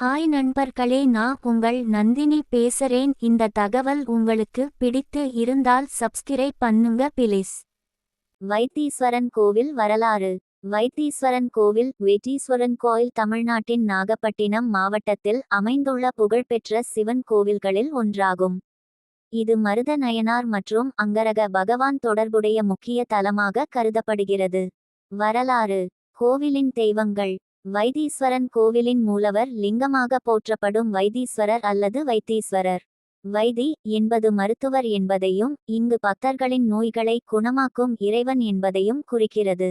Hi நண்பர்களே நான் உங்கள் நந்தினி பேசுறேன். இந்த தகவல் உங்களுக்கு பிடித்து இருந்தால் சப்ஸ்கிரைப் பண்ணுங்க பிளீஸ் வைத்தீஸ்வரன் கோவில் வரலாறு. வைத்தீஸ்வரன் கோவில் வெட்டீஸ்வரன் கோயில் தமிழ்நாட்டின் நாகப்பட்டினம் மாவட்டத்தில் அமைந்துள்ள புகழ்பெற்ற சிவன் கோவில்களில் ஒன்றாகும். இது மருத நயனார் மற்றும் அங்கரக பகவான் தொடர்புடைய முக்கிய தலமாக கருதப்படுகிறது. வரலாறு. கோவிலின் தெய்வங்கள். வைத்தீஸ்வரன் கோவிலின் மூலவர் லிங்கமாக போற்றப்படும் வைத்தீஸ்வரர் அல்லது வைத்தீஸ்வரர். வைதி என்பது மருத்துவர் என்பதையும் இங்கு பக்தர்களின் நோய்களை குணமாக்கும் இறைவன் என்பதையும் குறிக்கிறது.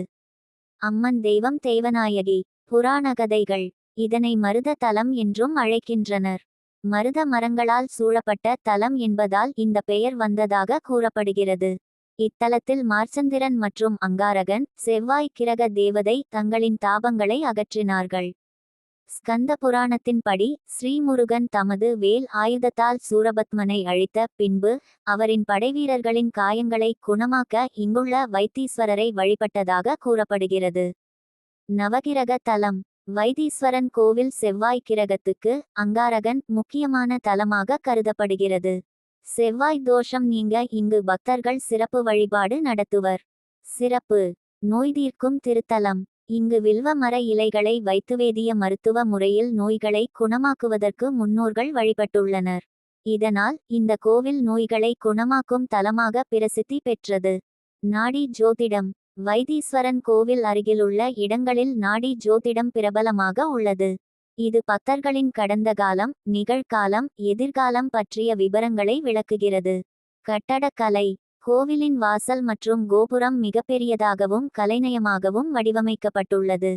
அம்மன் தெய்வம் தேவநாயகி. புராண கதைகள். இதனை மருத தலம் என்றும் அழைக்கின்றனர். மருத மரங்களால் சூழப்பட்ட தலம் என்பதால் இந்த பெயர் வந்ததாக கூறப்படுகிறது. இத்தலத்தில் மார்ச்சந்திரன் மற்றும் அங்காரகன் செவ்வாய் கிரக தேவதை தங்களின் தாபங்களை அகற்றினார்கள். ஸ்கந்த புராணத்தின்படி ஸ்ரீமுருகன் தமது வேல் ஆயுதத்தால் சூரபத்மனை அழித்த பின்பு அவரின் படைவீரர்களின் காயங்களை குணமாக்க இங்குள்ள வைத்தீஸ்வரரை வழிபட்டதாக கூறப்படுகிறது. நவகிரக தலம். வைத்தீஸ்வரன் கோவில் செவ்வாய் கிரகத்துக்கு அங்காரகன் முக்கியமான தலமாக கருதப்படுகிறது. செவ்வாய் தோஷம் நீங்க இங்கு பக்தர்கள் சிறப்பு வழிபாடு நடத்துவர். சிறப்பு. நோய் தீர்க்கும் திருத்தலம். இங்கு வில்வ மர இலைகளை வைத்து வேதிய மருத்துவ முறையில் நோய்களை குணமாக்குவதற்கு முன்னோர்கள் வழிபட்டுள்ளனர். இதனால் இந்த கோவில் நோய்களை குணமாக்கும் தலமாக பிரசித்தி பெற்றது. நாடி ஜோதிடம். வைத்தீஸ்வரன் கோவில் அருகிலுள்ள இடங்களில் நாடி ஜோதிடம் பிரபலமாக உள்ளது. இது பக்தர்களின் கடந்த காலம் நிகழ்காலம் எதிர்காலம் பற்றிய விவரங்களை விளக்குகிறது. கட்டடக்கலை கோவிலின் வாசல் மற்றும் கோபுரம் மிகப்பெரியதாகவும் கலைநயமாகவும் வடிவமைக்கப்பட்டுள்ளது.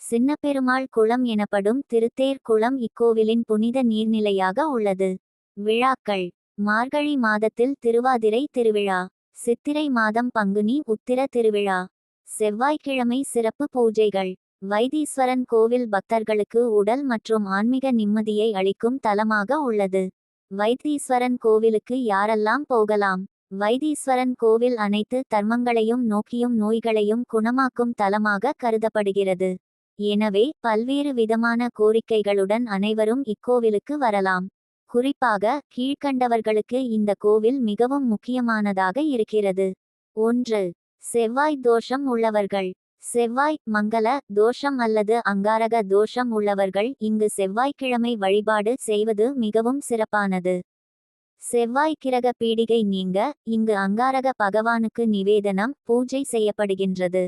சின்னப்பெருமாள் குளம் எனப்படும் திருத்தேர் குளம் இக்கோவிலின் புனித நீர்நிலையாக உள்ளது. விழாக்கள் மார்கழி மாதத்தில் திருவாதிரை திருவிழா சித்திரை மாதம் பங்குனி உத்திர திருவிழா செவ்வாய்க்கிழமை சிறப்பு பூஜைகள் வைத்தீஸ்வரன் கோவில் பக்தர்களுக்கு உடல் மற்றும் ஆன்மீக நிம்மதியை அளிக்கும் தலமாக உள்ளது. வைத்தீஸ்வரன் கோவிலுக்கு யாரெல்லாம் போகலாம்? வைத்தீஸ்வரன் கோவில் அனைத்து தர்மங்களையும் நோக்கியும் நோய்களையும் குணமாக்கும் தலமாக கருதப்படுகிறது. எனவே பல்வேறு விதமான கோரிக்கைகளுடன் அனைவரும் இக்கோவிலுக்கு வரலாம். குறிப்பாக கீழ்கண்டவர்களுக்கு இந்த கோவில் மிகவும் முக்கியமானதாக இருக்கிறது. ஒன்று செவ்வாய் தோஷம் உள்ளவர்கள். செவ்வாய் மங்கள தோஷம் அல்லது அங்காரக தோஷம் உள்ளவர்கள் இங்கு செவ்வாய்க்கிழமை வழிபாடு செய்வது மிகவும் சிறப்பானது. செவ்வாய் கிரக பீடிகை நீங்க இங்கு அங்காரக பகவானுக்கு நிவேதனம் பூஜை செய்யப்படுகின்றது.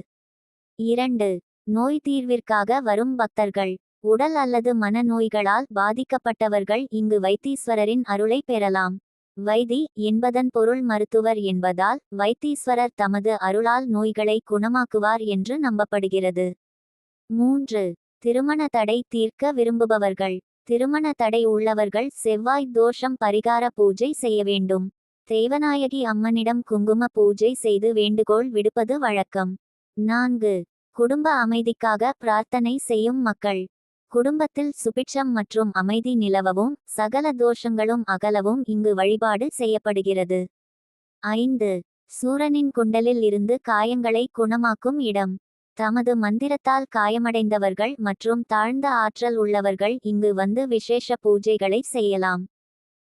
இரண்டு நோய் தீர்விற்காக வரும் பக்தர்கள். உடல் அல்லது மன நோய்களால் பாதிக்கப்பட்டவர்கள் இங்கு வைத்தீஸ்வரரின் அருளை பெறலாம். வைதி என்பதன் பொருள் மருத்துவர் என்பதால் வைத்தீஸ்வரர் தமது அருளால் நோய்களை குணமாக்குவார் என்று நம்பப்படுகிறது. மூன்று. திருமண தடை தீர்க்க விரும்புபவர்கள். திருமண தடை உள்ளவர்கள் செவ்வாய் தோஷம் பரிகார பூஜை செய்ய வேண்டும். தேவநாயகி அம்மனிடம் குங்கும பூஜை செய்து வேண்டுகோள் விடுப்பது வழக்கம். நான்கு. குடும்ப அமைதிக்காக பிரார்த்தனை செய்யும் மக்கள். குடும்பத்தில் சுபிட்சம் மற்றும் அமைதி நிலவவும் சகல தோஷங்களும் அகலவும் இங்கு வழிபாடு செய்யப்படுகிறது. ஐந்து. சூரனின் குண்டலில் இருந்து காயங்களை குணமாக்கும் இடம். தமது மந்திரத்தால் காயமடைந்தவர்கள் மற்றும் தாழ்ந்த ஆற்றல் உள்ளவர்கள் இங்கு வந்து விசேஷ பூஜைகளை செய்யலாம்.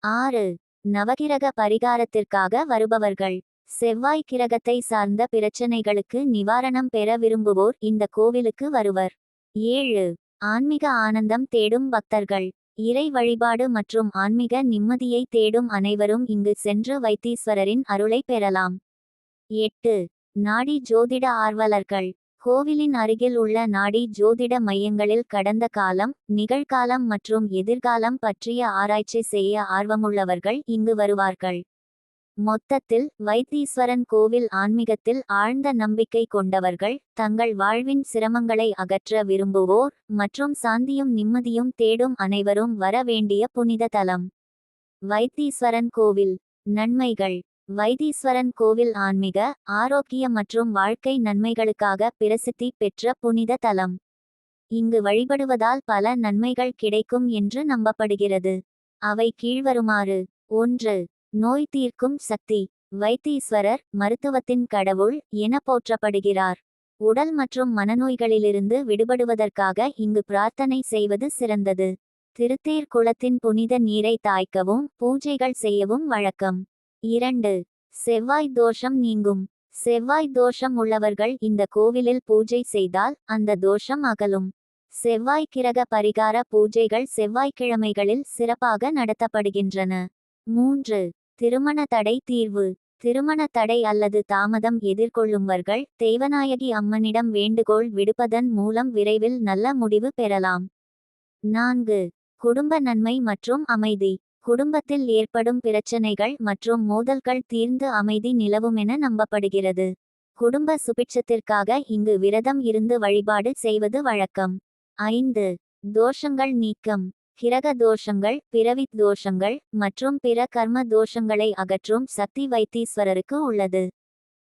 ஆறு. நவகிரக பரிகாரத்திற்காக வருபவர்கள். செவ்வாய் கிரகத்தை சார்ந்த பிரச்சனைகளுக்கு நிவாரணம் பெற விரும்புவோர் இந்த கோவிலுக்கு வருவர். ஏழு. ஆன்மீக ஆனந்தம் தேடும் பக்தர்கள். இறை வழிபாடு மற்றும் ஆன்மீக நிம்மதியை தேடும் அனைவரும் இங்கு சென்று வைத்தீஸ்வரரின் அருளை பெறலாம். எட்டு நாடி ஜோதிட ஆர்வலர்கள். கோவிலின் அருகில் உள்ள நாடி ஜோதிட மையங்களில் கடந்த காலம் நிகழ்காலம் மற்றும் எதிர்காலம் பற்றிய ஆராய்ச்சி செய்ய ஆர்வமுள்ளவர்கள் இங்கு வருவார்கள். மொத்தத்தில் வைத்தீஸ்வரன் கோவில் ஆன்மீகத்தில் ஆழ்ந்த நம்பிக்கை கொண்டவர்கள் தங்கள் வாழ்வின் சிரமங்களை அகற்ற விரும்புவோர் மற்றும் சாந்தியும் நிம்மதியும் தேடும் அனைவரும் வர வேண்டிய புனித தலம். வைத்தீஸ்வரன் கோவில். நன்மைகள். வைத்தீஸ்வரன் கோவில் ஆன்மீக ஆரோக்கிய மற்றும் வாழ்க்கை நன்மைகளுக்காக பிரசித்தி பெற்ற புனித தலம். இங்கு வழிபடுவதால் பல நன்மைகள் கிடைக்கும் என்று நம்பப்படுகிறது. அவை கீழ்வருமாறு. ஒன்று. நோய் தீர்க்கும் சக்தி. வைத்தீஸ்வரர் மருத்துவத்தின் கடவுள் என போற்றப்படுகிறார். உடல் மற்றும் மனநோய்களிலிருந்து விடுபடுவதற்காக இங்கு பிரார்த்தனை செய்வது சிறந்தது. திருத்தேர் குளத்தின் புனித நீரை தாய்க்கவும் பூஜைகள் செய்யவும் வழக்கம். இரண்டு. செவ்வாய் தோஷம் நீங்கும். செவ்வாய் தோஷம் உள்ளவர்கள் இந்த கோவிலில் பூஜை செய்தால் அந்த தோஷம் அகலும். செவ்வாய் கிரக பரிகார பூஜைகள் செவ்வாய்க்கிழமைகளில் சிறப்பாக நடத்தப்படுகின்றன. மூன்று. திருமண தடை தீர்வு. திருமண தடை அல்லது தாமதம் எதிர்கொள்ளும்வர்கள் தெய்வநாயகி அம்மனிடம் வேண்டுகோள் விடுப்பதன் மூலம் விரைவில் நல்ல முடிவு பெறலாம். நான்கு. குடும்ப நன்மை மற்றும் அமைதி. குடும்பத்தில் ஏற்படும் பிரச்சனைகள் மற்றும் மோதல்கள் தீர்ந்து அமைதி நிலவுமென நம்பப்படுகிறது. குடும்ப சுபிட்சத்திற்காக இங்கு விரதம் இருந்து வழிபாடு செய்வது வழக்கம். ஐந்து. தோஷங்கள் நீக்கம். கிரக தோஷங்கள் பிறவித் தோஷங்கள் மற்றும் பிற கர்ம தோஷங்களை அகற்றும் சக்தி வைத்தீஸ்வரருக்கு உள்ளது.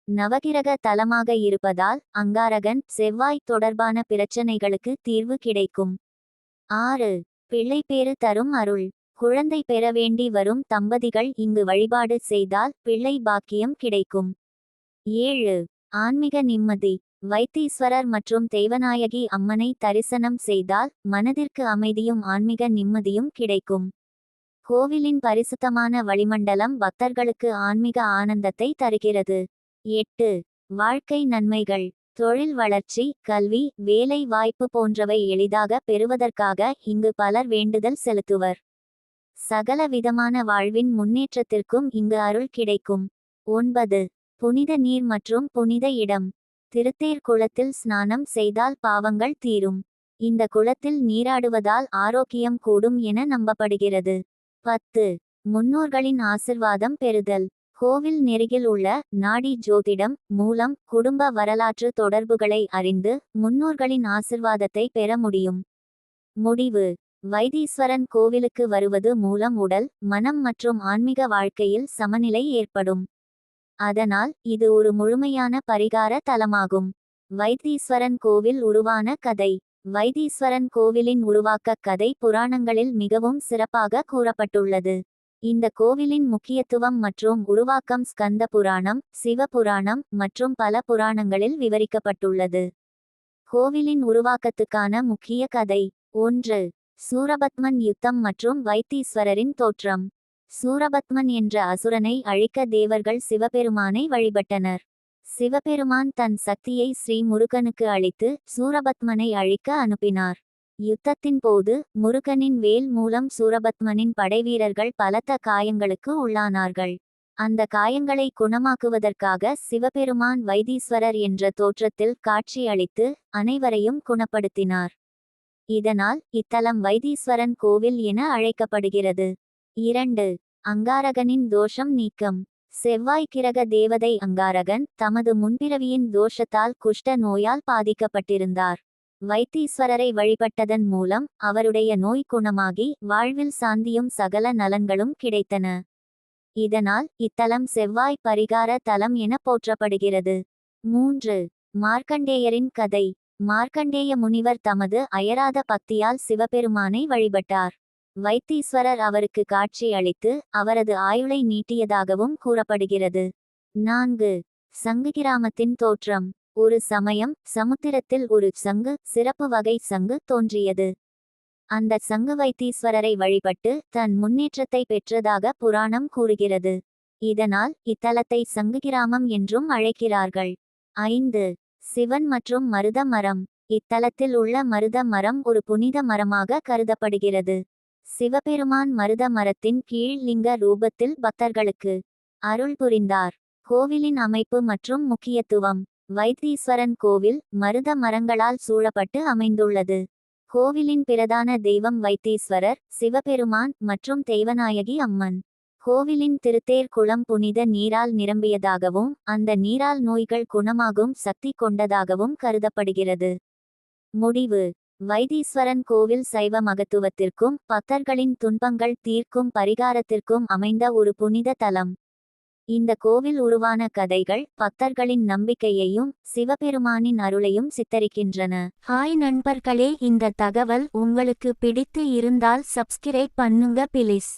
நவகிரக தலமாக இருப்பதால் அங்காரகன் செவ்வாய் தொடர்பான பிரச்சனைகளுக்கு தீர்வு கிடைக்கும். ஆறு. பிள்ளை பேறு தரும் அருள். குழந்தை பெற வேண்டி வரும் தம்பதிகள் இங்கு வழிபாடு செய்தால் பிள்ளை பாக்கியம் கிடைக்கும். ஏழு. ஆன்மீக நிம்மதி. வைத்தீஸ்வரர் மற்றும் தெய்வநாயகி அம்மனை தரிசனம் செய்தால் மனதிற்கு அமைதியும் ஆன்மீக நிம்மதியும் கிடைக்கும். கோவிலின் பரிசுத்தமான வளிமண்டலம் பக்தர்களுக்கு ஆன்மீக ஆனந்தத்தை தருகிறது. எட்டு. வாழ்க்கை நன்மைகள். தொழில் வளர்ச்சி கல்வி வேலை வாய்ப்பு போன்றவை எளிதாக பெறுவதற்காக இங்கு பலர் வேண்டுதல் செலுத்துவர். சகல விதமான வாழ்வின் முன்னேற்றத்திற்கும் இங்கு அருள் கிடைக்கும். ஒன்பது. புனித நீர் மற்றும் புனித இடம். திருத்தேர் குளத்தில் ஸ்நானம் செய்தால் பாவங்கள் தீரும். இந்த குளத்தில் நீராடுவதால் ஆரோக்கியம் கூடும் என நம்பப்படுகிறது. பத்து. முன்னோர்களின் ஆசிர்வாதம் பெறுதல். கோவில் நெருகில் உள்ள நாடி ஜோதிடம் மூலம் குடும்ப வரலாற்று தொடர்புகளை அறிந்து முன்னோர்களின் ஆசிர்வாதத்தை பெற முடியும். முடிவு. வைத்தீஸ்வரன் கோவிலுக்கு வருவது மூலம் உடல் மனம் மற்றும் ஆன்மீக வாழ்க்கையில் சமநிலை ஏற்படும். அதனால் இது ஒரு முழுமையான பரிகார தலமாகும். வைத்தீஸ்வரன் கோவில் உருவான கதை. வைத்தீஸ்வரன் கோவிலின் உருவாக்க கதை புராணங்களில் மிகவும் சிறப்பாக கூறப்பட்டுள்ளது. இந்த கோவிலின் முக்கியத்துவம் மற்றும் உருவாக்கம் ஸ்கந்த புராணம் சிவபுராணம் மற்றும் பல புராணங்களில் விவரிக்கப்பட்டுள்ளது. கோவிலின் உருவாக்கத்துக்கான முக்கிய கதை. ஒன்று. சூரபத்மன் யுத்தம் மற்றும் வைத்தீஸ்வரரின் தோற்றம். சூரபத்மன் என்ற அசுரனை அழிக்க தேவர்கள் சிவபெருமானை வழிபட்டனர். சிவபெருமான் தன் சக்தியை ஸ்ரீ முருகனுக்கு அளித்து சூரபத்மனை அழிக்க அனுப்பினார். யுத்தத்தின் போது முருகனின் வேல் மூலம் சூரபத்மனின் படைவீரர்கள் பலத்த காயங்களுக்கு உள்ளானார்கள். அந்த காயங்களை குணமாக்குவதற்காக சிவபெருமான் வைத்தீஸ்வரர் என்ற தோற்றத்தில் காட்சி அளித்து அனைவரையும் குணப்படுத்தினார். இதனால் இத்தலம் வைத்தீஸ்வரன் கோவில் என அழைக்கப்படுகிறது. இரண்டு. அங்காரகனின் தோஷம் நீக்கம். செவ்வாய் கிரக தேவதை அங்காரகன் தமது முன்பிறவியின் தோஷத்தால் குஷ்ட நோயால் பாதிக்கப்பட்டிருந்தார். வைத்தீஸ்வரரை வழிபட்டதன் மூலம் அவருடைய நோய் குணமாகி வாழ்வில் சாந்தியும் சகல நலன்களும் கிடைத்தன. இதனால் இத்தலம் செவ்வாய் பரிகார தலம் என போற்றப்படுகிறது. மூன்று. மார்க்கண்டேயரின் கதை. மார்க்கண்டேய முனிவர் தமது அயராத பக்தியால் சிவபெருமானை வழிபட்டார். வைத்தீஸ்வரர் அவருக்கு காட்சி அளித்து அவரது ஆயுளை நீட்டியதாகவும் கூறப்படுகிறது. நான்கு. சங்கு கிராமத்தின் தோற்றம். ஒரு சமயம் சமுத்திரத்தில் ஒரு சங்கு சிறப்பு வகை சங்கு தோன்றியது. அந்த சங்கு வைத்தீஸ்வரரை வழிபட்டு தன் முன்னேற்றத்தை பெற்றதாக புராணம் கூறுகிறது. இதனால் இத்தலத்தை சங்கு கிராமம் என்றும் அழைக்கிறார்கள். ஐந்து. சிவன் மற்றும் மருத மரம். இத்தலத்தில் உள்ள மருத மரம் ஒரு புனித மரமாக கருதப்படுகிறது. சிவபெருமான் மருத மரத்தின் கீழ் லிங்க ரூபத்தில் பக்தர்களுக்கு அருள் புரிந்தார். கோவிலின் அமைப்பு மற்றும் முக்கியத்துவம் வைத்தீஸ்வரன் கோவில் மருத மரங்களால் சூழப்பட்டு அமைந்துள்ளது. கோவிலின் பிரதான தெய்வம் வைத்தீஸ்வரர் சிவபெருமான் மற்றும் தெய்வநாயகி அம்மன். கோவிலின் திருத்தேர் குளம் புனித நீரால் நிரம்பியதாகவும் அந்த நீரால் நோய்கள் குணமாகும் சக்தி கொண்டதாகவும் கருதப்படுகிறது. முடிவு. வைத்தீஸ்வரன் கோவில் சைவ மகத்துவத்திற்கும் பக்தர்களின் துன்பங்கள் தீர்க்கும் பரிகாரத்திற்கும் அமைந்த ஒரு புனித தலம். இந்த கோவில் உருவான கதைகள் பக்தர்களின் நம்பிக்கையையும் சிவபெருமானின் அருளையும் சித்தரிக்கின்றன. ஹாய் நண்பர்களே இந்த தகவல் உங்களுக்கு பிடித்து இருந்தால் சப்ஸ்கிரைப் பண்ணுங்க பிளீஸ்